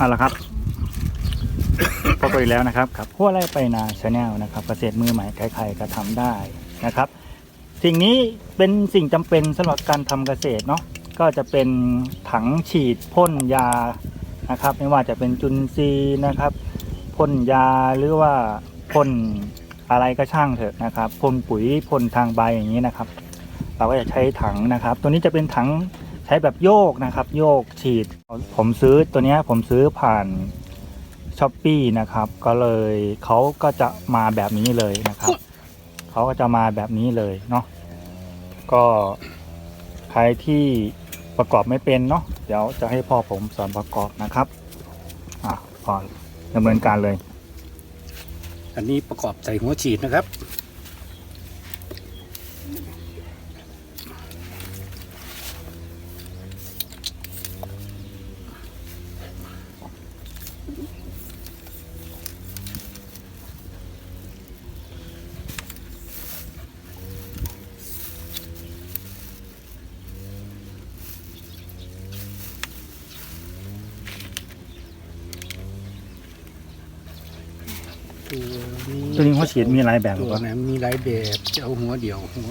เอาละครับพบกันอีกแล้วนะครับกับหัวไร่ไปนาชาแนลนะครับเกษตรมือใหม่ใครๆก็ทำได้นะครับ สิ่งนี้เป็นสิ่งจำเป็นสำหรับการทำเกษตรเนาะก็จะเป็นถังฉีดพ่นยานะครับ ไม่ว่าจะเป็นจุลทรีย์นะครับพ่นยาหรือว่าพ่นอะไรก็ช่างเถอะนะครับพ่นปุ๋ยพ่นทางใบอย่างนี้นะครับ เราก็จะใช้ถังนะครับ ตัวนี้จะเป็นถัง ช้แบบโยกนะครับ โยกฉีด ผมซื้อตัวเนี้ยผมซื้อผ่านช้อปปีนะครับ ก็เลยเขาก็จะมาแบบนี้เลยนะครับเขาก็จะมาแบบนี้เลยเนาะก็ใครที่ประกอบไม่เป็นเนาะเดี๋ยวจะให้พ่อผมสอนประกอบนะครับอะพอดำเนินการเลย อันนี้ประกอบใส่หัวฉีดนะครับ ตัวนี้หัวฉีดมีหลายแบบหรืตัอวเปล่านั้นมีหลายแบบจะเอาหัวเดียวหัว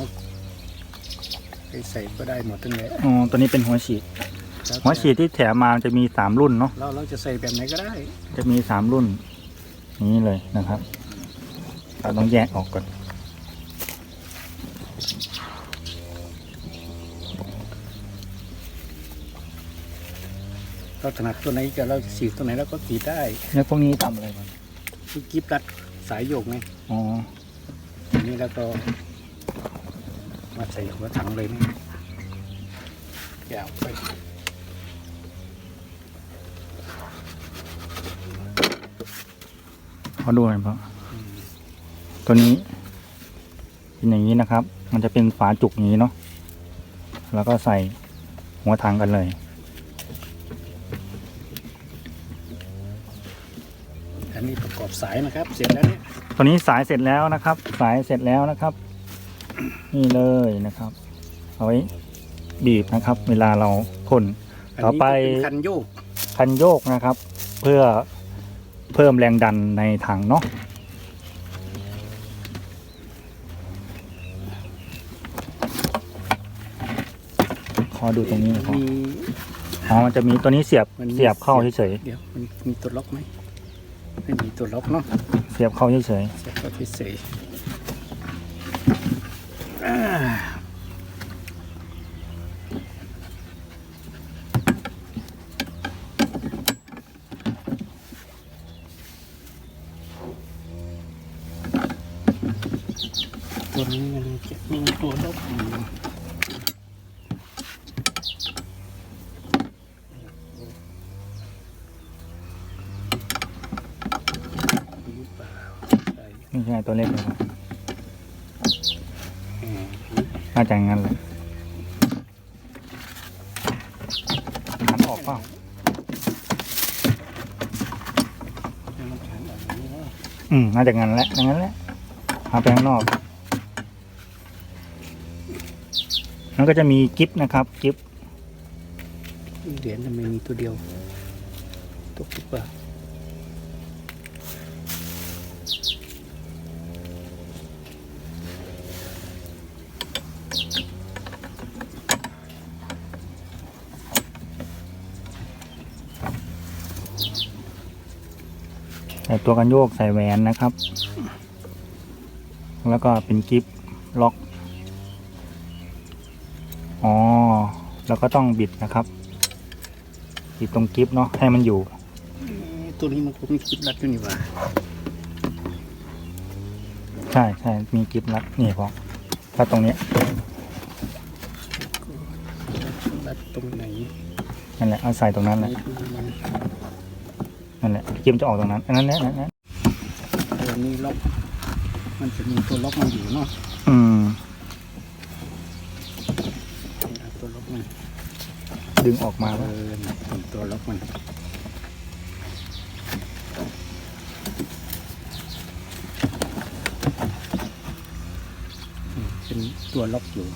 ไปใส่ก็ได้หมดทั้งนั้นอ๋อตัวนี้เป็นหัวฉีด แล้วแต่หัวฉีดที่แถมมาจะมีสามรุ่นเนาะ เราเราจะใส่แบบไหนก็ได้จะมีสามรุ่น นี้เลยนะครับ เราต้องแยกออกก่อน เราถนัดตัวไหนจะเราจะฉีดตัวไหนเราก็ฉีดได้แล้วพวกนี้ทำอะไรบ้าง คือกิฟรัดสายโยกไงอ๋ออันนี้แล้วก็มาใส่หัวถังเลยนี่ยาวไปเขาดูหน่อยเปล่าตัวนี้เป็นอย่างนี้นะครับ มันจะเป็นฝาจุกอย่างนี้เนาะแล้วก็ใส่หัวถังกันเลย กอบสายนะครับ เสร็จแล้วเนี่ยตัวนี้สายเสร็จแล้วนะครับ สายเสร็จแล้วนะครับ นี่เลยนะครับเอาไว้บีบนะครับ เวลาเราพ่นอันต่อนี้ไปเป็นคันโยกคันโยกนะครับ เพื่อเพิ่มแรงดันในถังเนาะขอดูตรงนี้หนะครับมีอ๋อมันจะมีตัวนี้เสียบมันมีเสียบเข้าเฉยเดี๋ยวมันมีตัวล็อกไหม ไม่มีตัวล็อกเนาะๆเสียบเข้าเฉยเสร็จก็พิเศษอ่าตัวนี้มันจะมีตัวล็อกอยู่หรือเปล่าใส่ๆไม่ใช่ตัวเล็กเลยครับอืมน่าจะอย่างนั้นแหละหันออกเปล่าให้มันขันออกอย่างนี้เนาะอืมน่าจะงั้นแหละอย่างนั้นแหละเอาไปข้างนอกแล้วก็จะมีกิฟต์นะครับกิฟต์เหรียญทำไมมีตัวเดียวตกหรือเปล่ ส่ตัวกันโยกใส่แหวนนะครับ แล้วก็เป็นกิฟต์ล็อกอ๋อแล้วก็ต้องบิดนะครับบิดตรงกิฟต์เนาะให้มันอยู่เอ๊ะตัวนี้มันคงมีคลิปรัดอยู่นี่หว่าใช่ใช่มีกิฟต์รัดนี่พอถ้าตรงเนี้ยรัดตรงไหนนั่นแหละเอาใส่ตรงนั้นแหไหนละดูมั นนั่นแหละกิฟต์จะออกตรงนั้นอันนั้นแหละอันนั้นแหละตัวนี้ล็อกมันจะมีตัวล็อกมันอยู่เนาะอืมเอาตัวล็อกมันดึงออกมาเอแล้วอน่ะเป็นตัวล็อกมันอืมเป็นตัวล็อกอยู่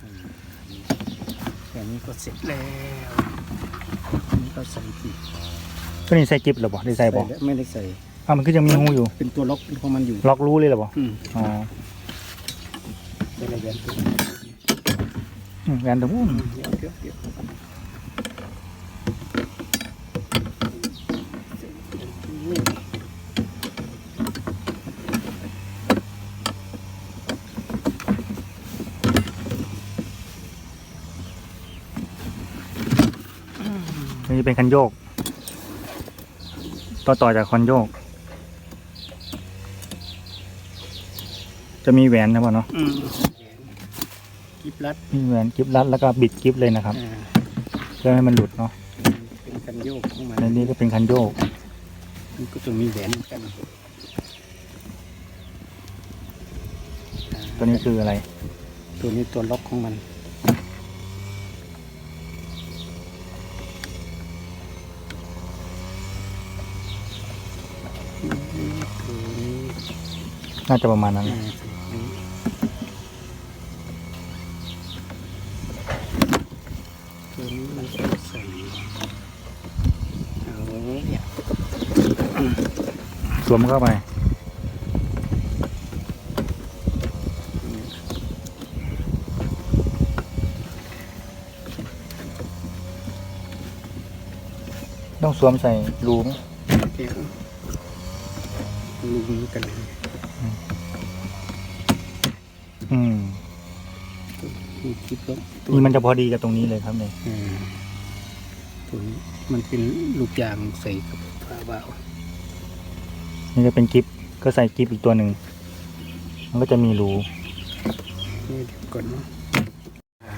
อ่าแค่นี้ก็เสร็จแล้ว ก็ใส่อีกตัวนี้ใส่กิฟต์หรือบ่ได้ใส่บ่แล้วไม่ได้ใส่อ้าวมันก็ยังมีหูอยู่ เป็นตัวล็อกของมันอยู่ ล็อกรู้เลยเหรอบ่อืมอ๋อเป็นอะไรแบบนี้อืมแหวนตรงนู้นเดี๋ยวเดี๋ยวเดี๋ยว นี้เป็นคันโยก ต่อต่อจากคันโยก จะมีแหวนนะบ่เนาะอืมกิบรัดมีแหวนกิฟต์รัดแล้วก็บิดกิฟต์เลยนะครับอ่าเพื่อให้มันหลุดเนาะเป็นกันโยกของมันในนี้ก็เป็นคันโยก มันก็จะมีแหวนเหมือนกันตัวนี้คืออะไร ตัวนี้ตัวล็อกของมัน ตัวนี้ น่าจะประมาณนั้นตัวนี้มันจะใส่เอาเนี่ยสวมเข้าไปต้องสวมใส่รูมเดี๋ยวลุงกันเลย อืมนี่คิดว่าตัวนี่มันจะพอดีกับตรงนี้เลยครับเนี่ยอ่าตัวนี้มันเป็นลูกยางใส่กับผ้าบ่าวนี่จะเป็นกิฟต์ก็ใส่กิฟต์อีกตัวหนึ่งมันก็จะมีรูนี่เดี๋ยวก่อนเนาะอ่า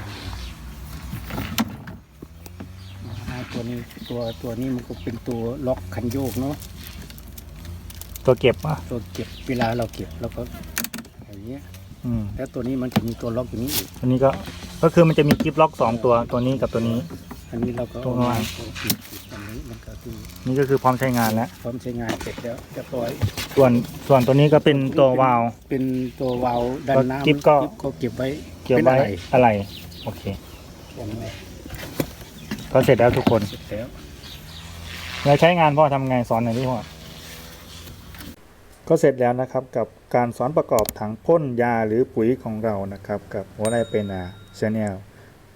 อ่าตัวนี้ตัวตัวนี้มันก็เป็นตัวล็อกคันโยกเนาะ ตัวเก็บอะตัวเก็บเวลาเราเก็บแล้วก็อย่างเงี้ย อืมแล้วตัวนี้มันจะมีตัวล็อกอยู่นี้อีกตัวนี้ก็ก็คือมันจะมีกิฟต์ล็อกสองตัวตัวนี้กับตัวนี้ อันนี้เราก็ตัวข้างล่างเอาปิดปิดอันนี้มันก็คือนี่ก็คือพร้อมใช้งานแล้ว พร้อมใช้งานเสร็จแล้วเรียบร้อย ส่วนส่วนตัวนี้ก็เป็นตัววาล์ว เป็นตัววาล์วดันน้ำกิ๊บก็ ก็เก็บไว้เกี่ยวเป็นไว้อะไรอะไรโอเค อย่างนี้ก็เสร็จแล้วทุกคน เสร็จแล้วแล้วใช้งานพ่อทำไงสอนหน่อยดิพ่อก็เสร็จแล้วนะครับกับ การสอนประกอบถังพ่นยาหรือปุ๋ยของเรานะครับ กับหัวไรเป็นอาชแนล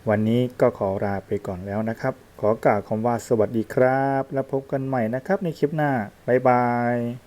วันนี้ก็ขอลาไปก่อนแล้วนะครับ ขอกล่าวคำว่าสวัสดีครับ แล้วพบกันใหม่นะครับในคลิปหน้า บ๊ายบาย